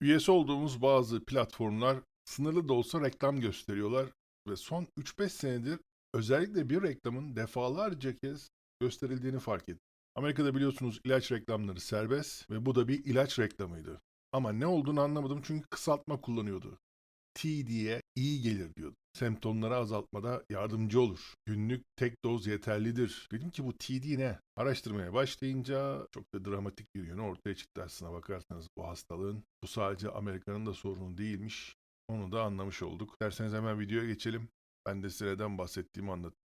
Üyesi olduğumuz bazı platformlar sınırlı da olsa reklam gösteriyorlar ve son 3-5 senedir özellikle bir reklamın defalarca kez gösterildiğini fark ettim. Amerika'da biliyorsunuz ilaç reklamları serbest ve bu da bir ilaç reklamıydı. Ama ne olduğunu anlamadım çünkü kısaltma kullanıyordu. T diye iyi gelir diyordu. Semptomları azaltmada yardımcı olur. Günlük tek doz yeterlidir. Dedim ki bu TD ne? Araştırmaya başlayınca çok da dramatik bir yönü ortaya çıktı aslına bakarsanız bu hastalığın. Bu sadece Amerika'nın da sorunu değilmiş. Onu da anlamış olduk. Derseniz hemen videoya geçelim. Ben de size neden bahsettiğimi anlatayım.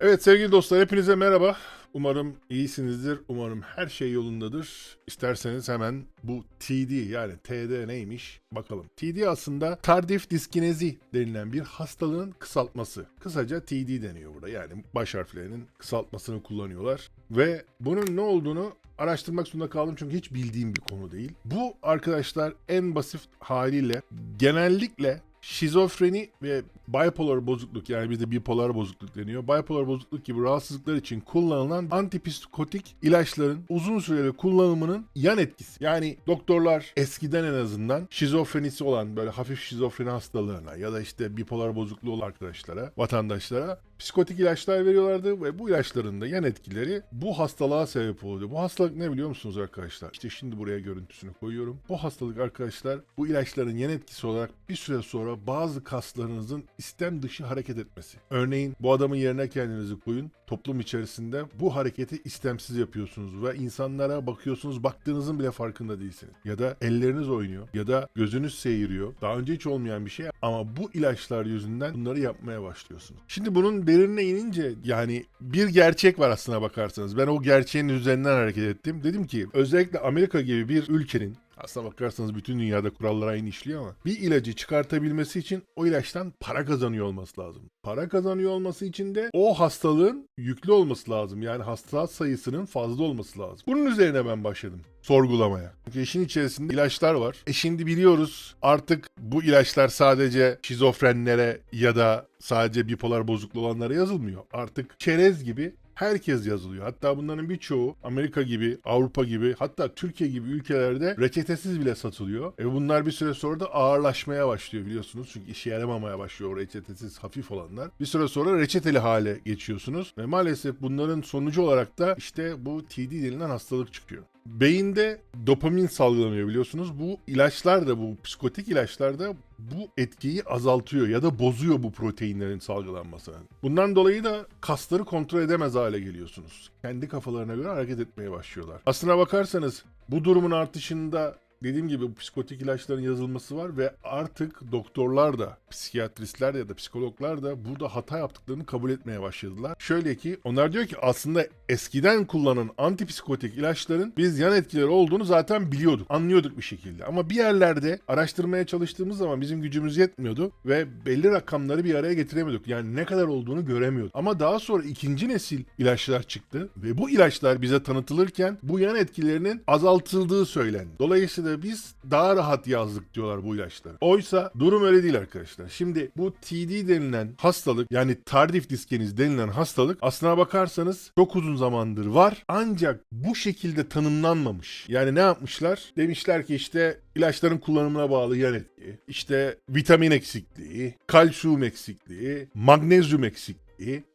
Evet sevgili dostlar hepinize merhaba. Umarım iyisinizdir. Umarım her şey yolundadır. İsterseniz hemen bu TD yani TD neymiş bakalım. TD aslında tardif diskinezi denilen bir hastalığın kısaltması. Kısaca TD deniyor burada. Yani baş harflerinin kısaltmasını kullanıyorlar. Ve bunun ne olduğunu araştırmak zorunda kaldım çünkü hiç bildiğim bir konu değil. Bu arkadaşlar en basit haliyle genellikle şizofreni ve bipolar bozukluk yani bizde bipolar bozukluk deniyor. Bipolar bozukluk gibi rahatsızlıklar için kullanılan antipsikotik ilaçların uzun süreli kullanımının yan etkisi. Yani doktorlar eskiden en azından şizofrenisi olan böyle hafif şizofreni hastalığına ya da işte bipolar bozukluğu olan arkadaşlara, vatandaşlara psikotik ilaçlar veriyorlardı ve bu ilaçların da yan etkileri bu hastalığa sebep oluyordu. Bu hastalık ne biliyor musunuz arkadaşlar? İşte şimdi buraya görüntüsünü koyuyorum. Bu hastalık arkadaşlar bu ilaçların yan etkisi olarak bir süre sonra bazı kaslarınızın istem dışı hareket etmesi. Örneğin bu adamın yerine kendinizi koyun. Toplum içerisinde bu hareketi istemsiz yapıyorsunuz ve insanlara bakıyorsunuz baktığınızın bile farkında değilsiniz. Ya da elleriniz oynuyor ya da gözünüz seyiriyor. Daha önce hiç olmayan bir şey ama bu ilaçlar yüzünden bunları yapmaya başlıyorsunuz. Şimdi bunun derinine inince yani bir gerçek var aslına bakarsanız. Ben o gerçeğin üzerinden hareket ettim. Dedim ki özellikle Amerika gibi bir ülkenin Aslına bakarsanız bütün dünyada kurallar aynı işliyor ama bir ilacı çıkartabilmesi için o ilaçtan para kazanıyor olması lazım. Para kazanıyor olması için de o hastalığın yüklü olması lazım. Yani hasta sayısının fazla olması lazım. Bunun üzerine ben başladım sorgulamaya. Çünkü işin içerisinde ilaçlar var. E şimdi biliyoruz artık bu ilaçlar sadece şizofrenlere ya da sadece bipolar bozukluğu olanlara yazılmıyor. Artık çerez gibi herkes yazılıyor. Hatta bunların birçoğu Amerika gibi, Avrupa gibi, hatta Türkiye gibi ülkelerde reçetesiz bile satılıyor. E bunlar bir süre sonra da ağırlaşmaya başlıyor biliyorsunuz. Çünkü işe yaramamaya başlıyor o reçetesiz hafif olanlar. Bir süre sonra reçeteli hale geçiyorsunuz. Ve maalesef bunların sonucu olarak da işte bu TD denilen hastalık çıkıyor. Beyinde dopamin salgılanıyor biliyorsunuz. Bu ilaçlar da bu psikotik ilaçlar da bu etkiyi azaltıyor ya da bozuyor bu proteinlerin salgılanmasını. Bundan dolayı da kasları kontrol edemez hale geliyorsunuz. Kendi kafalarına göre hareket etmeye başlıyorlar. Aslına bakarsanız bu durumun artışında dediğim gibi bu psikotik ilaçların yazılması var ve artık doktorlar da, psikiyatristler ya da psikologlar da burada hata yaptıklarını kabul etmeye başladılar. Şöyle ki onlar diyor ki aslında eskiden kullanılan antipsikotik ilaçların biz yan etkileri olduğunu zaten biliyorduk, anlıyorduk bir şekilde. Ama bir yerlerde araştırmaya çalıştığımız zaman bizim gücümüz yetmiyordu ve belli rakamları bir araya getiremiyorduk. Yani ne kadar olduğunu göremiyorduk. Ama daha sonra ikinci nesil ilaçlar çıktı ve bu ilaçlar bize tanıtılırken bu yan etkilerinin azaltıldığı söylendi. Dolayısıyla biz daha rahat yazdık diyorlar bu ilaçları. Oysa durum öyle değil arkadaşlar. Şimdi bu TD denilen hastalık yani tardif diskeniz denilen hastalık aslına bakarsanız çok uzun zamandır var. Ancak bu şekilde tanımlanmamış. Yani ne yapmışlar? Demişler ki işte ilaçların kullanımına bağlı yan etki, işte vitamin eksikliği, kalsiyum eksikliği, magnezyum eksikliği,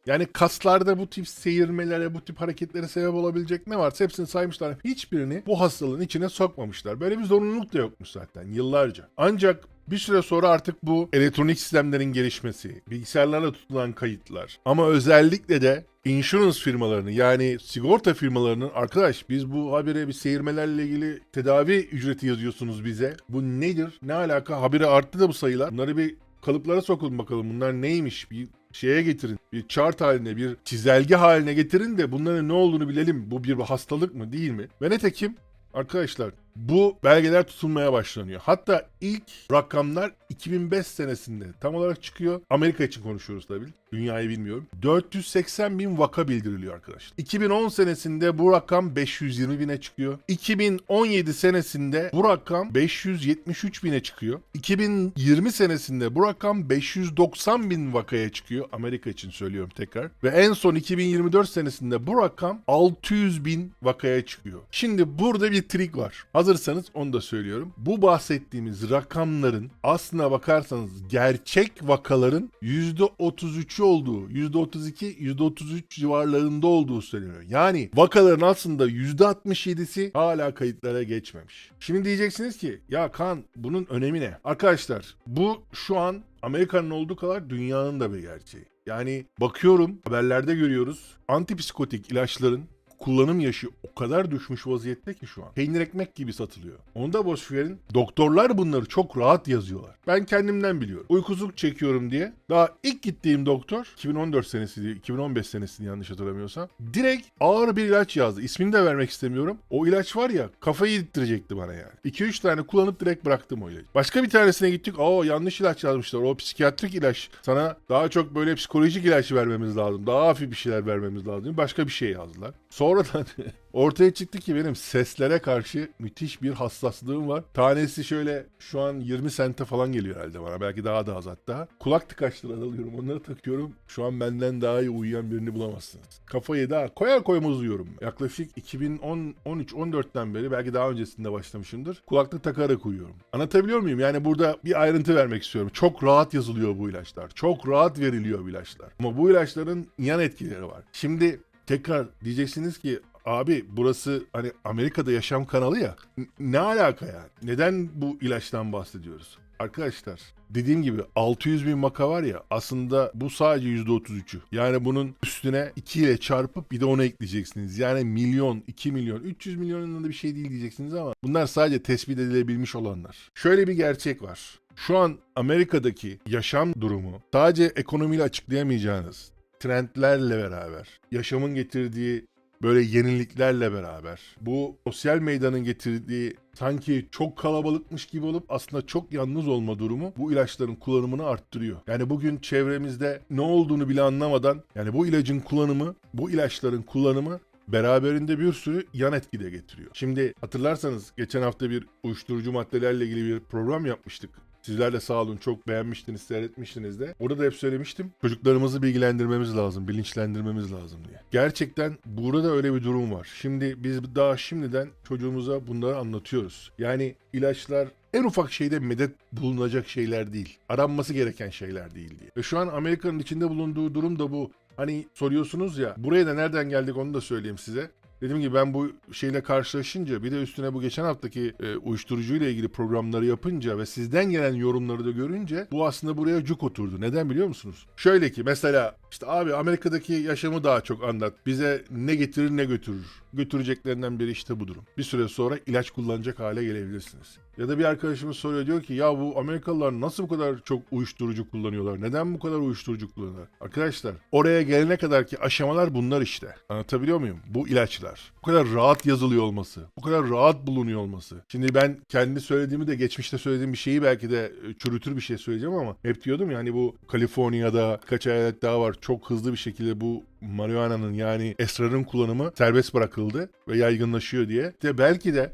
yani kaslarda bu tip seyirmelere, bu tip hareketlere sebep olabilecek ne varsa hepsini saymışlar. Hiçbirini bu hastalığın içine sokmamışlar. Böyle bir zorunluluk da yokmuş zaten yıllarca. Ancak bir süre sonra artık bu elektronik sistemlerin gelişmesi, bilgisayarlarla tutulan kayıtlar ama özellikle de insurance firmalarının yani sigorta firmalarının arkadaş biz bu habire bir seyirmelerle ilgili tedavi ücreti yazıyorsunuz bize. Bu nedir? Ne alaka? Habire arttı da bu sayılar. Bunları bir kalıplara sokun bakalım. Bunlar neymiş? Bir şeye getirin. Bir chart haline, bir çizelge haline getirin de bunların ne olduğunu bilelim. Bu bir hastalık mı değil mi? Ve netekim arkadaşlar bu belgeler tutulmaya başlanıyor. Hatta ilk rakamlar 2005 senesinde tam olarak çıkıyor. Amerika için konuşuyoruz tabii. Dünyayı bilmiyorum. 480 bin vaka bildiriliyor arkadaşlar. 2010 senesinde bu rakam 520 bine çıkıyor. 2017 senesinde bu rakam 573 bine çıkıyor. 2020 senesinde bu rakam 590 bin vakaya çıkıyor. Amerika için söylüyorum tekrar. Ve en son 2024 senesinde bu rakam 600 bin vakaya çıkıyor. Şimdi burada bir trik var. Hazırsanız onu da söylüyorum. Bu bahsettiğimiz rakamların aslına bakarsanız gerçek vakaların %33'ü olduğu, %32, %33 civarlarında olduğu söyleniyor. Yani vakaların aslında %67'si hala kayıtlara geçmemiş. Şimdi diyeceksiniz ki ya Kaan bunun önemi ne? Arkadaşlar bu şu an Amerika'nın olduğu kadar dünyanın da bir gerçeği. Yani bakıyorum haberlerde görüyoruz antipsikotik ilaçların kullanım yaşı o kadar düşmüş vaziyette ki şu an. Peynir ekmek gibi satılıyor. Onu da boş verin. Doktorlar bunları çok rahat yazıyorlar. Ben kendimden biliyorum. Uykusuzluk çekiyorum diye. Daha ilk gittiğim doktor 2014 senesiydi, 2015 senesini yanlış hatırlamıyorsam. Direkt ağır bir ilaç yazdı. İsmini de vermek istemiyorum. O ilaç var ya kafayı yedirtecekti bana yani. 2-3 tane kullanıp direkt bıraktım o ilacı. Başka bir tanesine gittik. Aa yanlış ilaç yazmışlar. O psikiyatrik ilaç. Sana daha çok böyle psikolojik ilaç vermemiz lazım. Daha hafif bir şeyler vermemiz lazım. Başka bir şey yazdılar. Sonradan ortaya çıktı ki benim seslere karşı müthiş bir hassaslığım var. Tanesi şöyle şu an 20 sente falan geliyor herhalde bana. Belki daha da az hatta. Kulak tıkaçları alıyorum. Onları takıyorum. Şu an benden daha iyi uyuyan birini bulamazsınız. Kafayı daha koyar koymaz uyuyorum. Yaklaşık 2013-14'ten beri belki daha öncesinde başlamışımdır. Kulaklık takarak uyuyorum. Anlatabiliyor muyum? Yani burada bir ayrıntı vermek istiyorum. Çok rahat yazılıyor bu ilaçlar. Çok rahat veriliyor bu ilaçlar. Ama bu ilaçların yan etkileri var. Şimdi tekrar diyeceksiniz ki abi burası hani Amerika'da yaşam kanalı ya ne alaka yani? Neden bu ilaçtan bahsediyoruz? Arkadaşlar dediğim gibi 600 bin vaka var ya aslında bu sadece %33'ü. Yani bunun üstüne 2 ile çarpıp bir de onu ekleyeceksiniz. Yani milyon, 2 milyon, 300 milyonun da bir şey değil diyeceksiniz ama bunlar sadece tespit edilebilmiş olanlar. Şöyle bir gerçek var. Şu an Amerika'daki yaşam durumu sadece ekonomiyle açıklayamayacağınız trendlerle beraber, yaşamın getirdiği böyle yeniliklerle beraber, bu sosyal meydanın getirdiği sanki çok kalabalıkmış gibi olup aslında çok yalnız olma durumu bu ilaçların kullanımını arttırıyor. Yani bugün çevremizde ne olduğunu bile anlamadan yani bu ilacın kullanımı, bu ilaçların kullanımı beraberinde bir sürü yan etki de getiriyor. Şimdi hatırlarsanız geçen hafta bir uyuşturucu maddelerle ilgili bir program yapmıştık. Sizler de sağ olun çok beğenmiştiniz, seyretmiştiniz de. Orada da hep söylemiştim. Çocuklarımızı bilgilendirmemiz lazım, bilinçlendirmemiz lazım diye. Gerçekten burada öyle bir durum var. Şimdi biz daha şimdiden çocuğumuza bunları anlatıyoruz. Yani ilaçlar en ufak şeyde medet bulunacak şeyler değil. Aranması gereken şeyler değil diye. Ve şu an Amerika'nın içinde bulunduğu durum da bu. Hani soruyorsunuz ya buraya da nereden geldik onu da söyleyeyim size. Dediğim gibi ben bu şeyle karşılaşınca bir de üstüne bu geçen haftaki e, uyuşturucuyla ilgili programları yapınca ve sizden gelen yorumları da görünce bu aslında buraya cuk oturdu. Neden biliyor musunuz? Şöyle ki mesela işte abi Amerika'daki yaşamı daha çok anlat. Bize ne getirir ne götürür. Götüreceklerinden biri işte bu durum. Bir süre sonra ilaç kullanacak hale gelebilirsiniz. Ya da bir arkadaşımız soruyor diyor ki ya bu Amerikalılar nasıl bu kadar çok uyuşturucu kullanıyorlar? Neden bu kadar uyuşturucu kullanıyorlar? Arkadaşlar oraya gelene kadar ki aşamalar bunlar işte. Anlatabiliyor muyum? Bu ilaçlar. Bu kadar rahat yazılıyor olması. Bu kadar rahat bulunuyor olması. Şimdi ben kendi söylediğimi de geçmişte söylediğim bir şeyi belki de e, çürütür bir şey söyleyeceğim ama hep diyordum ya hani bu Kaliforniya'da kaç eyalet daha var çok hızlı bir şekilde bu marihuana'nın yani esrarın kullanımı serbest bırakıldı ve yaygınlaşıyor diye. De belki de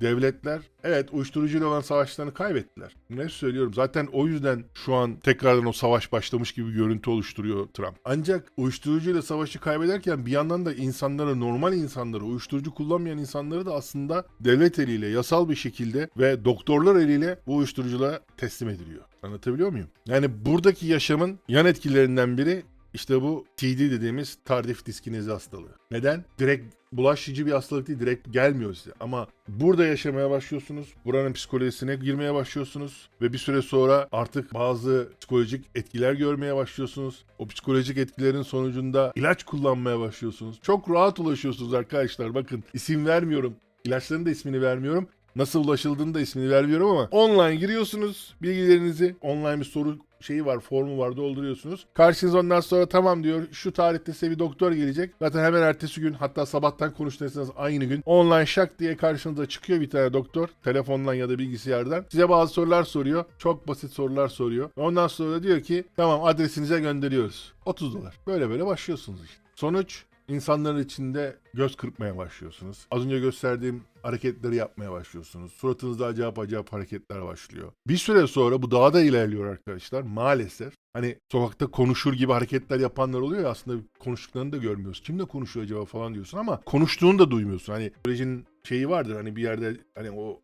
devletler evet uyuşturucuyla olan savaşlarını kaybettiler. Ne söylüyorum zaten o yüzden şu an tekrardan o savaş başlamış gibi görüntü oluşturuyor Trump. Ancak uyuşturucuyla savaşı kaybederken bir yandan da insanları normal insanları uyuşturucu kullanmayan insanları da aslında devlet eliyle yasal bir şekilde ve doktorlar eliyle bu uyuşturuculara teslim ediliyor. Anlatabiliyor muyum? Yani buradaki yaşamın yan etkilerinden biri işte bu TD dediğimiz tardif diskinezi hastalığı. Neden? Direkt bulaşıcı bir hastalık değil, direkt gelmiyor size. Ama burada yaşamaya başlıyorsunuz, buranın psikolojisine girmeye başlıyorsunuz ve bir süre sonra artık bazı psikolojik etkiler görmeye başlıyorsunuz. O psikolojik etkilerin sonucunda ilaç kullanmaya başlıyorsunuz. Çok rahat ulaşıyorsunuz arkadaşlar. Bakın isim vermiyorum. İlaçların da ismini vermiyorum. Nasıl ulaşıldığını da ismini vermiyorum ama online giriyorsunuz bilgilerinizi online bir soru şeyi var, formu var dolduruyorsunuz. Karşınız ondan sonra tamam diyor şu tarihte size bir doktor gelecek. Zaten hemen ertesi gün hatta sabahtan konuştuğunuz aynı gün online şak diye karşınıza çıkıyor bir tane doktor. Telefondan ya da bilgisayardan. Size bazı sorular soruyor. Çok basit sorular soruyor. Ondan sonra diyor ki tamam adresinize gönderiyoruz. 30 dolar. Böyle böyle başlıyorsunuz işte. Sonuç insanların içinde göz kırpmaya başlıyorsunuz. Az önce gösterdiğim hareketleri yapmaya başlıyorsunuz. Suratınızda acayip acayip hareketler başlıyor. Bir süre sonra bu daha da ilerliyor arkadaşlar. Maalesef hani sokakta konuşur gibi hareketler yapanlar oluyor ya aslında konuştuklarını da görmüyoruz. Kimle konuşuyor acaba falan diyorsun ama konuştuğunu da duymuyorsun. Hani sürecin şeyi vardır hani bir yerde hani o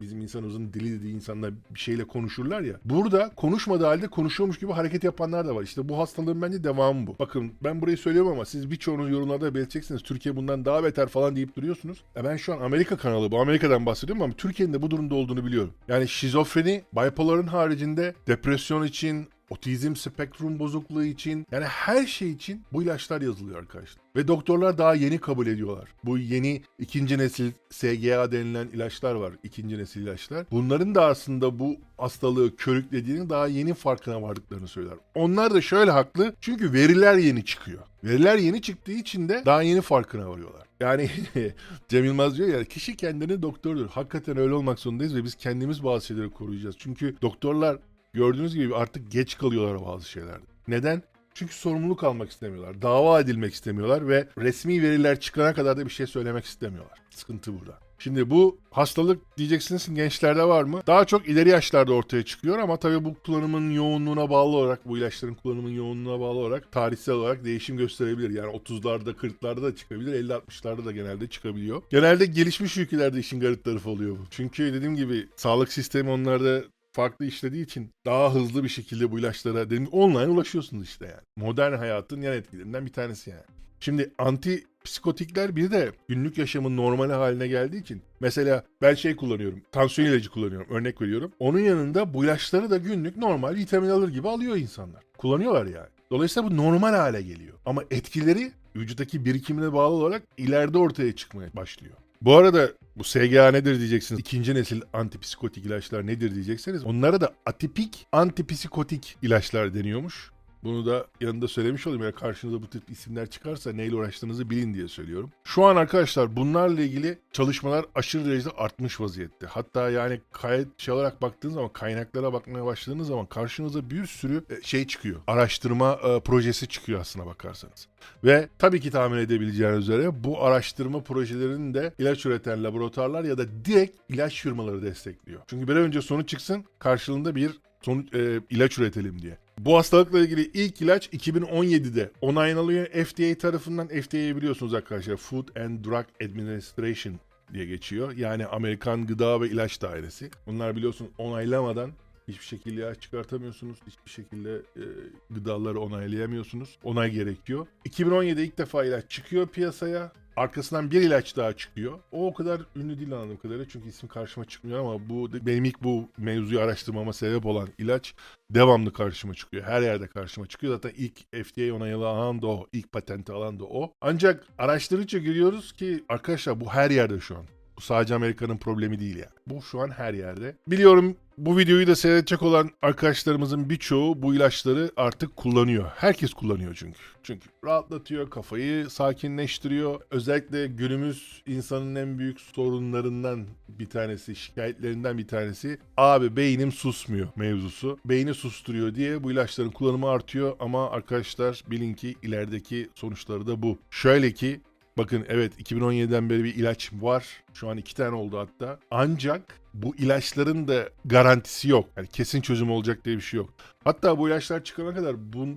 bizim insanımızın dili dediği insanlar bir şeyle konuşurlar ya. Burada konuşmadığı halde konuşuyormuş gibi hareket yapanlar da var. İşte bu hastalığın bence devamı bu. Bakın ben burayı söylüyorum ama siz birçoğunuz yorumlarda belirteceksiniz. Türkiye bundan daha beter falan deyip duruyorsunuz. Ya ben şu an Amerika kanalı bu. Amerika'dan bahsediyorum ama Türkiye'nin de bu durumda olduğunu biliyorum. Yani şizofreni, bipoların haricinde depresyon için, otizm spektrum bozukluğu için yani her şey için bu ilaçlar yazılıyor arkadaşlar. Ve doktorlar daha yeni kabul ediyorlar. Bu yeni ikinci nesil SGA denilen ilaçlar var. ikinci nesil ilaçlar. Bunların da aslında bu hastalığı körüklediğini daha yeni farkına vardıklarını söyler. Onlar da şöyle haklı. Çünkü veriler yeni çıkıyor. Veriler yeni çıktığı için de daha yeni farkına varıyorlar. Yani Cem Yılmaz diyor ya kişi kendini doktordur. Hakikaten öyle olmak zorundayız ve biz kendimiz bazı şeyleri koruyacağız. Çünkü doktorlar gördüğünüz gibi artık geç kalıyorlar bazı şeylerde. Neden? Çünkü sorumluluk almak istemiyorlar. Dava edilmek istemiyorlar ve resmi veriler çıkana kadar da bir şey söylemek istemiyorlar. Sıkıntı burada. Şimdi bu hastalık diyeceksiniz gençlerde var mı? Daha çok ileri yaşlarda ortaya çıkıyor ama tabii bu kullanımın yoğunluğuna bağlı olarak, bu ilaçların kullanımın yoğunluğuna bağlı olarak tarihsel olarak değişim gösterebilir. Yani 30'larda, 40'larda da çıkabilir, 50-60'larda da genelde çıkabiliyor. Genelde gelişmiş ülkelerde işin garip tarafı oluyor bu. Çünkü dediğim gibi sağlık sistemi onlarda farklı işlediği için daha hızlı bir şekilde bu ilaçlara dedim online ulaşıyorsunuz işte yani. Modern hayatın yan etkilerinden bir tanesi yani. Şimdi anti psikotikler bir de günlük yaşamın normali haline geldiği için mesela ben şey kullanıyorum tansiyon ilacı kullanıyorum örnek veriyorum. Onun yanında bu ilaçları da günlük normal vitamin alır gibi alıyor insanlar. Kullanıyorlar yani. Dolayısıyla bu normal hale geliyor. Ama etkileri vücuttaki birikimine bağlı olarak ileride ortaya çıkmaya başlıyor. Bu arada bu SGA nedir diyeceksiniz. İkinci nesil antipsikotik ilaçlar nedir diyecekseniz onlara da atipik antipsikotik ilaçlar deniyormuş. Bunu da yanında söylemiş olayım. Eğer karşınıza bu tip isimler çıkarsa neyle uğraştığınızı bilin diye söylüyorum. Şu an arkadaşlar bunlarla ilgili çalışmalar aşırı derecede artmış vaziyette. Hatta yani kayıt şey olarak baktığınız zaman kaynaklara bakmaya başladığınız zaman karşınıza bir sürü e, şey çıkıyor. Araştırma e, projesi çıkıyor aslına bakarsanız. Ve tabii ki tahmin edebileceğiniz üzere bu araştırma projelerinin de ilaç üreten laboratuvarlar ya da direkt ilaç firmaları destekliyor. Çünkü bir önce sonuç çıksın karşılığında bir sonuç, e, ilaç üretelim diye. Bu hastalıkla ilgili ilk ilaç 2017'de onaylanıyor FDA tarafından. FDA'yı biliyorsunuz arkadaşlar Food and Drug Administration diye geçiyor. Yani Amerikan Gıda ve İlaç Dairesi. Bunlar biliyorsun onaylamadan hiçbir şekilde ilaç çıkartamıyorsunuz. Hiçbir şekilde e, gıdaları onaylayamıyorsunuz. Onay gerekiyor. 2017'de ilk defa ilaç çıkıyor piyasaya. Arkasından bir ilaç daha çıkıyor. O o kadar ünlü değil anladığım kadarıyla çünkü isim karşıma çıkmıyor ama bu benim ilk bu mevzuyu araştırmama sebep olan ilaç devamlı karşıma çıkıyor. Her yerde karşıma çıkıyor. Zaten ilk FDA onaylı alan da o. ilk patenti alan da o. Ancak araştırınca görüyoruz ki arkadaşlar bu her yerde şu an. Bu sadece Amerika'nın problemi değil yani. Bu şu an her yerde. Biliyorum bu videoyu da seyredecek olan arkadaşlarımızın birçoğu bu ilaçları artık kullanıyor. Herkes kullanıyor çünkü. Çünkü rahatlatıyor, kafayı sakinleştiriyor. Özellikle günümüz insanın en büyük sorunlarından bir tanesi, şikayetlerinden bir tanesi. Abi beynim susmuyor mevzusu. Beyni susturuyor diye bu ilaçların kullanımı artıyor ama arkadaşlar bilin ki ilerideki sonuçları da bu. Şöyle ki Bakın evet 2017'den beri bir ilaç var. Şu an iki tane oldu hatta. Ancak bu ilaçların da garantisi yok. Yani kesin çözüm olacak diye bir şey yok. Hatta bu ilaçlar çıkana kadar bu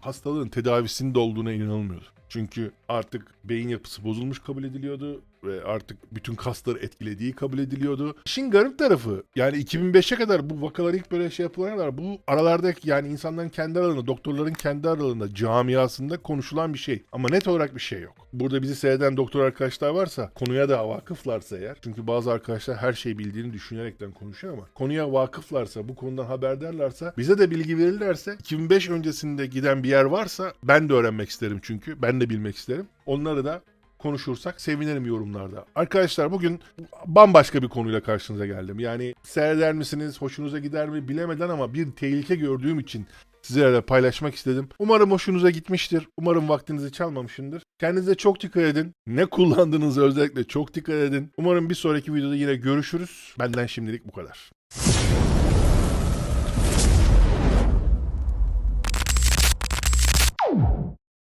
hastalığın tedavisinde olduğuna inanılmıyordu. Çünkü artık beyin yapısı bozulmuş kabul ediliyordu ve artık bütün kasları etkilediği kabul ediliyordu. İşin garip tarafı yani 2005'e kadar bu vakalar ilk böyle şey yapılana kadar bu aralarda yani insanların kendi aralarında, doktorların kendi aralarında, camiasında konuşulan bir şey. Ama net olarak bir şey yok. Burada bizi seyreden doktor arkadaşlar varsa, konuya da vakıflarsa eğer, çünkü bazı arkadaşlar her şeyi bildiğini düşünerekten konuşuyor ama konuya vakıflarsa, bu konudan haberdarlarsa, bize de bilgi verirlerse, 2005 öncesinde giden bir yer varsa ben de öğrenmek isterim çünkü. Ben de bilmek isterim. Onları da konuşursak sevinirim yorumlarda. Arkadaşlar bugün bambaşka bir konuyla karşınıza geldim. Yani seyreder misiniz, hoşunuza gider mi bilemeden ama bir tehlike gördüğüm için sizlerle paylaşmak istedim. Umarım hoşunuza gitmiştir. Umarım vaktinizi çalmamışımdır. Kendinize çok dikkat edin. Ne kullandığınızı özellikle çok dikkat edin. Umarım bir sonraki videoda yine görüşürüz. Benden şimdilik bu kadar.